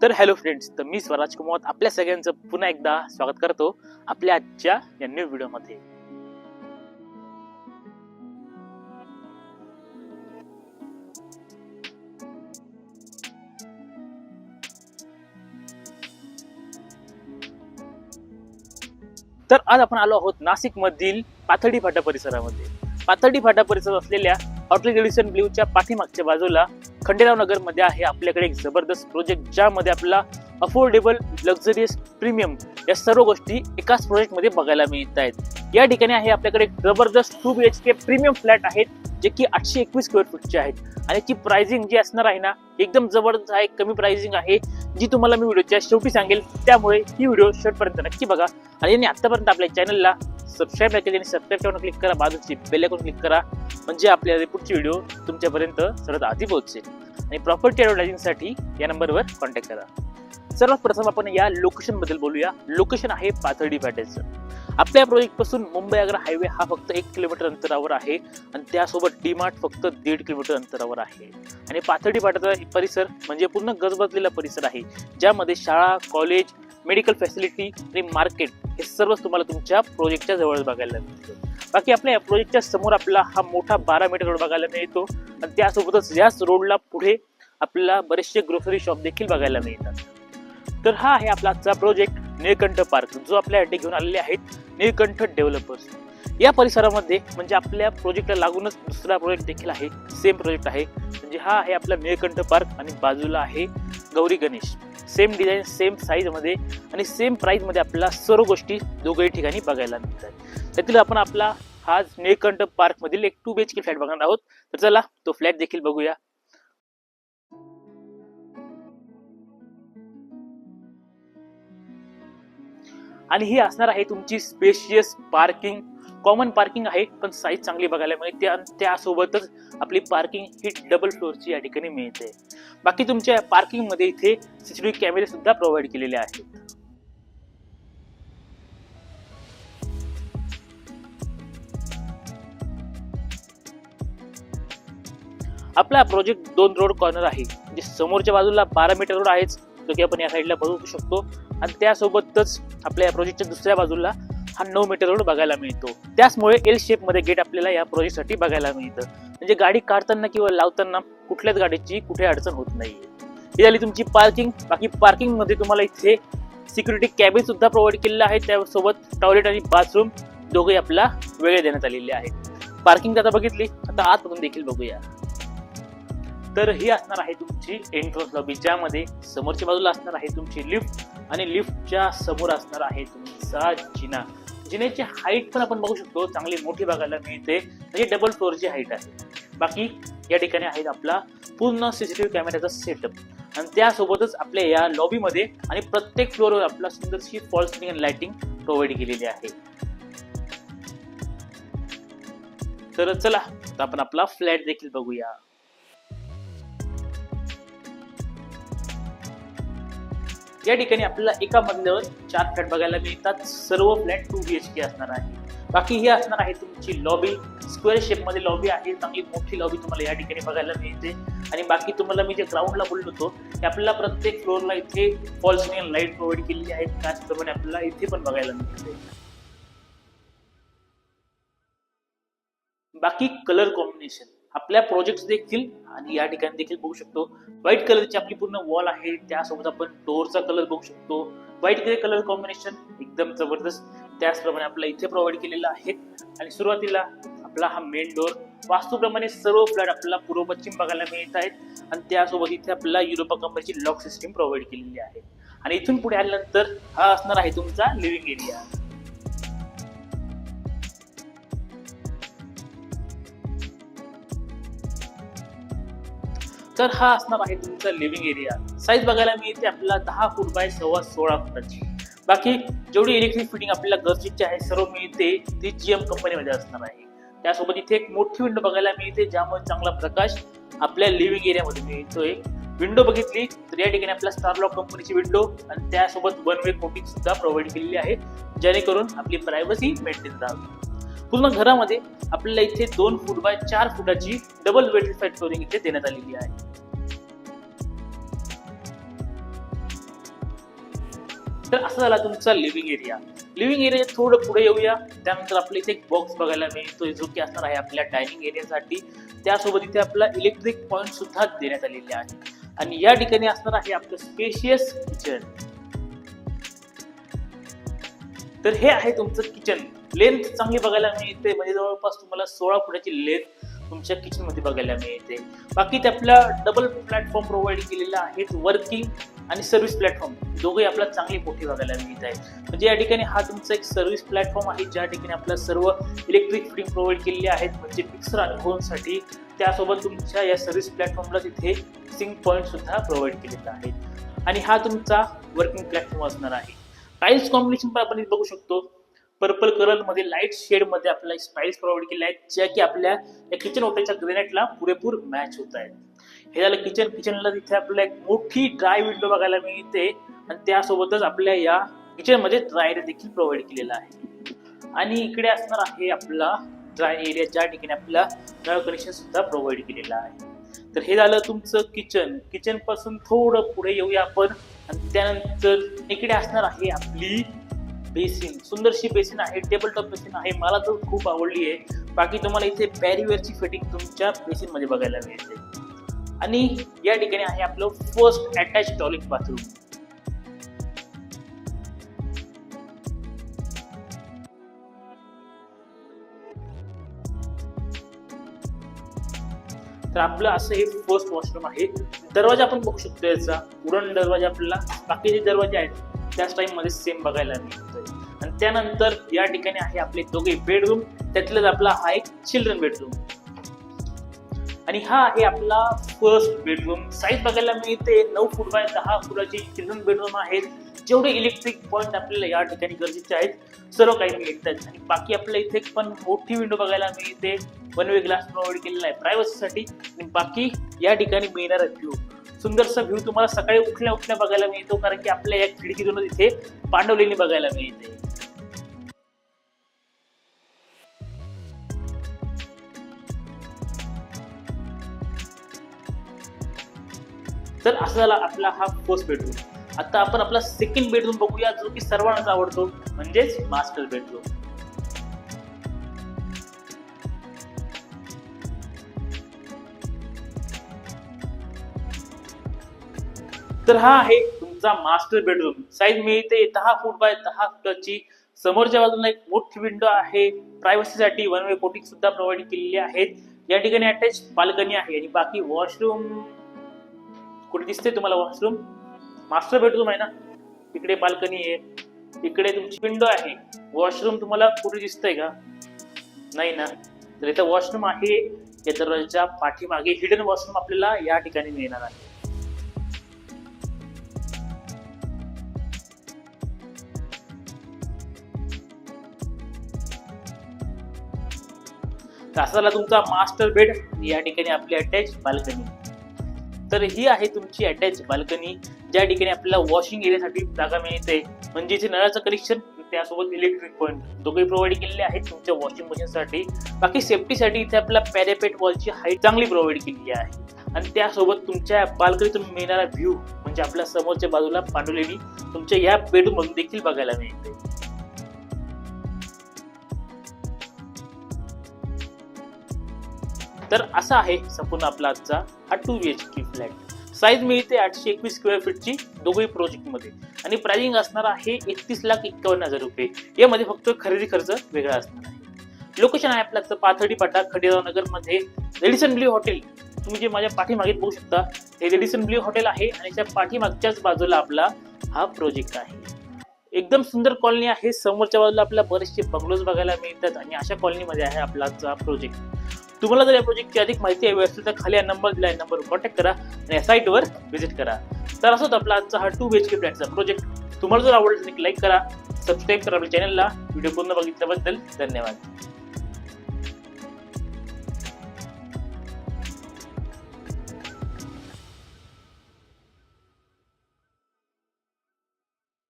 तर hello friends तर मी स्वराज कुमार आपल्या सगळ्यांचं पुन्हा एकदा स्वागत करतो आपल्या आजच्या या न्यू व्हिडिओमध्ये तर आज आपण आलो आहोत नाशिक मधील पाथडी फाटा परिसरामध्ये. पाथडी फाटा परिसर असलेल्या हॉटेल रेडिसन ब्ल्यूच्या पाठीमागच्या बाजूला खंडेराव नगरमध्ये आहे आपल्याकडे एक जबरदस्त प्रोजेक्ट ज्यामध्ये आपला अफोर्डेबल लक्झरियस प्रीमियम या सर्व गोष्टी एकाच प्रोजेक्टमध्ये बघायला मिळत आहेत या ठिकाणी आहे आपल्याकडे एक जबरदस्त two B H K premium flat आहेत जे की आठशे एकवीस स्क्वेअर फूटची आहेत. आणि याची प्राइसिंग जी असणार आहे ना एकदम जबरदस्त आहे कमी प्राइसिंग आहे जी तुम्हाला मी व्हिडिओच्या शेवटी सांगेल. त्यामुळे ही व्हिडिओ शेवटपर्यंत नक्की बघा. आणि यांनी आत्तापर्यंत आपल्या चॅनलला सबस्क्राईब नाही केली सबस्क्राईब करून क्लिक करा. बाजूची बेल आयकॉन क्लिक करा. म्हणजे आपल्या पुढची व्हिडिओ तुमच्यापर्यंत सर्वात आधी पोहोचेल. आणि प्रॉपर्टी ॲडव्हर्टायझिंगसाठी या नंबरवर कॉन्टॅक्ट करा. सर्वात प्रथम आपण या लोकेशनबद्दल बोलूया. लोकेशन आहे पाथर्डी फाट्याचं आपल्या प्रोजेक्टपासून मुंबई आग्रा हायवे हा फक्त एक किलोमीटर अंतरावर आहे. आणि त्यासोबत डीमार्ट फक्त दीड किलोमीटर अंतरावर आहे. आणि पाथर्डी पाटाचा परिसर म्हणजे पूर्ण गजबजलेला परिसर आहे. ज्यामध्ये शाळा कॉलेज मेडिकल फॅसिलिटी आणि मार्केट हे सर्वच तुम्हाला तुमच्या प्रोजेक्टच्या जवळ बघायला मिळतं. बाकी आपल्या या प्रोजेक्टच्या समोर आपला हा मोठा बारा मीटर रोड बघायला मिळतो. आणि त्यासोबतच याच रोडला पुढे आपल्याला बरेचसे ग्रोसरी शॉप देखील बघायला मिळतात. तर हा आहे आपला आजचा प्रोजेक्ट निळकंठ पार्क जो आपल्यासाठी घेऊन आलेले आहेत. निळकंठ डेव्हलपर्स या परिसरामध्ये म्हणजे आपल्या प्रोजेक्टला लागूनच दुसरा प्रोजेक्ट देखील आहे सेम प्रोजेक्ट आहे. म्हणजे हा आहे आपला निळकंठ पार्क आणि बाजूला आहे Gauri Ganesh. Same design same साईजमध्ये आणि सेम प्राईजमध्ये आपल्याला सर्व गोष्टी दोघंही ठिकाणी बघायला मिळतात. त्यातील आपण आपला हा निळकंठ पार्कमधील एक two B H K flat बघणार आहोत. तर चला तो फ्लॅट देखील बघूया. आणि ही असणार आहे तुमची स्पेशियस पार्किंग कॉमन पार्किंग आहे पण साईज चांगली बघायला मिळते आणि त्यासोबतच आपली पार्किंग ही डबल फ्लोअरची या ठिकाणी मिळते. बाकी तुमच्या पार्किंगमध्ये इथे सीसीटीव्ही कॅमेरे सुद्धा प्रोव्हाइड केलेले आहेत. आपला प्रोजेक्ट दोन रोड कॉर्नर आहे. म्हणजे समोरच्या बाजूला बारा मीटर रोड आहेच जो की आपण या साईडला बघू शकतो. आणि त्यासोबतच आपल्या या प्रोजेक्टच्या दुसऱ्या बाजूला हा नऊ मीटर रोड बघायला मिळतो. त्याचमुळे एल शेपमध्ये गेट आपल्याला या प्रोजेक्टसाठी बघायला मिळतं. म्हणजे गाडी काढताना किंवा लावताना कुठल्याच गाडीची कुठे अडचण होत नाहीये. ही झाली तुमची पार्किंग बाकी पार्किंगमध्ये तुम्हाला इथे सिक्युरिटी कॅबिन सुद्धा प्रोव्हाइड केलेलं आहे. त्यासोबत टॉयलेट आणि बाथरूम दोघे आपला वेगळे देण्यात आलेले आहेत. पार्किंग आता बघितली. आता आतमधून देखील बघूया. तर ही असणार आहे तुमची एंट्रन्स लॉबी ज्यामध्ये समोरच्या बाजूला असणार आहे तुमची लिफ्ट आणि लिफ्टच्या समोर असणार आहे तुमचा जिना. जिन्याची हाईट पण आपण बघू शकतो चांगली मोठी बघायला मिळते. म्हणजे डबल फ्लोअरची हाईट आहे. बाकी या ठिकाणी आहेत आपला पूर्ण सीसीटीव्ही कॅमेऱ्याचा सेटअप आणि त्यासोबतच आपल्या या लॉबीमध्ये आणि प्रत्येक फ्लोअरवर आपला सुंदरशी फॉल सिलिंग आणि लाइटिंग प्रोव्हाइड केलेली आहे. तर चला आपण आपला फ्लॅट देखील बघूया. या ठिकाणी आपल्याला एका मजल्यावर चार फ्लॅट बघायला मिळतात. सर्व flat two B H K असणार आहे. बाकी ही असणार आहे तुमची लॉबी स्क्वेअर शेपमध्ये लॉबी आहे. चांगली मोठी लॉबी तुम्हाला या ठिकाणी बघायला मिळते. आणि बाकी तुम्हाला मी जे ग्राउंडला बोललो होतो ते आपल्याला प्रत्येक फ्लोअरला इथे फॉल सिलिंग लाइट प्रोव्हाइड केलेली आहे. त्याचप्रमाणे आपल्याला इथे पण बघायला मिळते. बाकी कलर कॉम्बिनेशन आपल्या प्रोजेक्ट देखील आणि या ठिकाणी देखील बघू शकतो. व्हाईट कलरची आपली पूर्ण वॉल आहे. त्यासोबत आपण डोअरचा कलर बघू शकतो. व्हाईट ग्रे कलर कॉम्बिनेशन एकदम जबरदस्त. त्याचप्रमाणे आपल्याला इथे प्रोव्हाइड केलेला आहे. आणि सुरुवातीला आपला हा मेन डोअर वास्तूप्रमाणे सर्व फ्लॅट आपल्याला पूर्व पश्चिम बघायला मिळत आहेत. आणि त्यासोबत इथे आपल्याला युरोपा कंपनीची लॉक सिस्टीम प्रोव्हाइड केलेली आहे. आणि इथून पुढे आल्यानंतर हा असणार आहे तुमचा लिव्हिंग एरिया तर हा असणार आहे तुमचा लिव्हिंग एरिया साईज बघायला मिळते आपल्याला दहा फूट बाय सव्वा सोळा फुटाची. बाकी जेवढी इलेक्ट्रिक फिटिंग आपल्याला गरजेची आहे सर्व मिळते ती जी एम कंपनीमध्ये असणार आहे. त्यासोबत इथे एक मोठी विंडो बघायला मिळते ज्यामुळे चांगला प्रकाश आपल्या लिव्हिंग एरियामध्ये मिळतोय. विंडो बघितली तर या ठिकाणी आपल्या स्टारलॉक कंपनीची विंडो आणि त्यासोबत वन वे कोटिंग सुद्धा प्रोव्हाइड केलेली आहे जेणेकरून आपली प्रायव्हसी मेंटेन राहावी पूर्ण घरामध्ये आपल्याला इथे दोन फूट बाय चार फुटाची डबल वेटिफाईड फ्लोरिंग इथे देण्यात आलेली आहे. तर असा झाला तुमचा लिव्हिंग एरिया लिव्हिंग एरिया थोडं पुढे येऊया. त्यानंतर आपल्या इथे एक बॉक्स बघायला मिळतो. जो की असणार आहे आपल्या डायनिंग एरियासाठी त्यासोबत इथे आपला इलेक्ट्रिक पॉईंट सुद्धा देण्यात आलेले आहे. आणि या ठिकाणी असणार आहे आपलं स्पेशियस किचन तर हे आहे तुमचं किचन लेंथ चांगली बघायला मिळते. म्हणजे जवळपास तुम्हाला सोळा फुटाची लेंथ तुमच्या किचनमध्ये बघायला मिळते. बाकी ते आपला डबल प्लॅटफॉर्म प्रोव्हाइड केलेला आहे. वर्किंग आणि सर्व्हिस प्लॅटफॉर्म दोघे आपल्याला चांगली मोठी बघायला मिळत आहे म्हणजे या ठिकाणी हा तुमचा एक सर्व्हिस प्लॅटफॉर्म आहे ज्या ठिकाणी आपल्याला सर्व इलेक्ट्रिक फिटिंग प्रोव्हाइड केलेली आहेत. म्हणजे मिक्सर आणि होमसाठी त्यासोबत तुमच्या या सर्व्हिस प्लॅटफॉर्मला तिथे सिंग पॉईंट सुद्धा प्रोव्हाइड केलेला आहे आणि हा तुमचा वर्किंग प्लॅटफॉर्म असणार आहे. टाईल्स कॉम्बिनेशन पण आपण इथे बघू शकतो. पर्पल कलरमध्ये लाइट शेडमध्ये आपल्याला स्टाईल्स प्रोव्हाइड केल्या आहेत ज्या की आपल्या या किचन ओट्याच्या ग्रेनेटला पुरेपूर मॅच होत आहेत. हे झालं किचन किचनला तिथे आपल्याला एक मोठी ड्राय विंडो बघायला मिळते. आणि त्यासोबतच आपल्या या किचनमध्ये ड्राय ड्रायर देखील प्रोव्हाइड केलेला आहे. आणि इकडे असणार आहे आपला ड्राय एरिया ज्या ठिकाणी आपला नळ कनेक्शन सुद्धा प्रोव्हाइड केलेला आहे. तर हे झालं तुमचं किचन किचनपासून थोडं पुढे येऊया आपण. आणि त्यानंतर इकडे असणार आहे आपली बेसिन सुंदरशी बेसिन आहे टेबल टॉप बेसिन आहे. मला तर खूप आवडली आहे. बाकी तुम्हाला इथे बॅरिवेअरची फिटिंग तुमच्या बेसिनमध्ये बघायला मिळते. आणि या ठिकाणी आहे आपलं फर्स्ट अटॅच टॉयलेट बाथरूम तर आपलं असं हे फर्स्ट वॉशरूम आहे. दरवाजा आपण बघू शकतो याचा. उडण दरवाजा आपल्याला बाकीचे दरवाजे आहेत त्याच टाइममध्ये सेम बघायला मिळतोय. आणि त्यानंतर या ठिकाणी आहे आपले दोघे बेडरूम त्यातलाच आपला हा एक चिल्ड्रन बेडरूम आणि हा आहे आपला फर्स्ट बेडरूम साईज बघायला मिळते नऊ फूट बाय दहा फुटाची चिल्ड्रन बेडरूम आहेत. जेवढे इलेक्ट्रिक पॉईंट आपल्याला या ठिकाणी गरजेचे आहेत सर्व काही मिळतात. आणि बाकी आपल्या इथे पण मोठी विंडो बघायला मिळते. वन वे ग्लास प्रोव्हाइड केलेला आहे प्रायव्हसीसाठी आणि बाकी या ठिकाणी मिळणार व्ह्यू सुंदरसा व्ह्यू तुम्हाला सकाळी उठल्या उठल्या बघायला मिळतो कारण की आपल्या या खिडकीतूनच इथे पांडवलेणी बघायला मिळते. तर असा झाला आपला हा फर्स्ट बेडरूम आता आपण आपला सेकंड बेडरूम बघूया जो की सर्वांनाच आवडतो म्हणजेच मास्टर बेडरूम तर हा आहे तुमचा मास्टर बेडरूम साईज मिळते दहा फूट बाय दहा फुटाची समोरच्या बाजूला एक मोठी विंडो आहे. प्रायव्हसीसाठी वन वे कोटिंग सुद्धा प्रोव्हाइड केलेली आहेत. या ठिकाणी अटॅच बाल्कनी आहे आणि बाकी वॉशरूम कुठे दिसते तुम्हाला वॉशरूम मास्टर बेडरूम आहे ना? इकडे बाल्कनी आहे. इकडे तुमची विंडो आहे. वॉशरूम तुम्हाला कुठे दिसतंय का? नाही ना? तर इथं वॉशरूम आहे. या दरवाजाच्या पाठीमागे हिडन वॉशरूम आपल्याला या ठिकाणी मिळणार आहे. तर असा झाला तुमचा मास्टर बेड या ठिकाणी आपली अटॅच बाल्कनी तर ही आहे तुमची अटॅच बाल्कनी ज्या ठिकाणी आपल्याला वॉशिंग एरियासाठी जागा मिळते. म्हणजे इथे नळाचं कनेक्शन त्यासोबत इलेक्ट्रिक पॉईंट दोघे प्रोव्हाइड केलेले आहेत तुमच्या वॉशिंग मशीनसाठी बाकी सेफ्टीसाठी इथे आपल्या पॅरेपेट वॉलची हाईट चांगली प्रोव्हाइड केलेली आहे. आणि त्यासोबत तुमच्या बाल्कनीतून मिळणारा व्ह्यू म्हणजे आपल्या समोरच्या बाजूला पांडवलेली तुमच्या या बेडरूम देखील बघायला मिळते. तर असा आहे संपूर्ण आपला आजचा हा two B H K flat size मिळते आठशे एकवीस स्क्वेअर फीटची दोघही प्रोजेक्टमध्ये आणि प्राइसिंग असणार आहे एकतीस लाख एक्कावन्न हजार रुपये. यामध्ये फक्त खरेदी खर्च वेगळा असणार आहे. लोकेशन आहे आपलं पाथर्डी पाटा खडेराव नगरमध्ये. रेडिसन ब्ल्यू हॉटेल तुम्ही जे माझ्या पाठीमागे बघू शकता हे रेडिसन ब्ल्यू हॉटेल आहे आणि त्या पाठीमागच्याच बाजूला आपला हा प्रोजेक्ट आहे. एकदम सुंदर कॉलनी आहे. समोरच्या बाजूला आपल्याला बरेचसे बंगलोज बघायला मिळतात आणि अशा कॉलनीमध्ये आहे आपला आजचा प्रोजेक्ट तुम्हाला जर या प्रोजेक्टची अधिक माहिती हवी असेल तर खाली हा नंबर दिला आहे नंबर कॉन्टॅक्ट करा आणि या साईटवर व्हिजिट करा. तर असंच आपला आजचा हा टू बी एच के फ्लॅटचा प्रोजेक्ट तुम्हाला जर आवडला तर लाईक करा सबस्क्राईब करा आपल्या चॅनलला व्हिडिओ पूर्ण बघितल्याबद्दल धन्यवाद.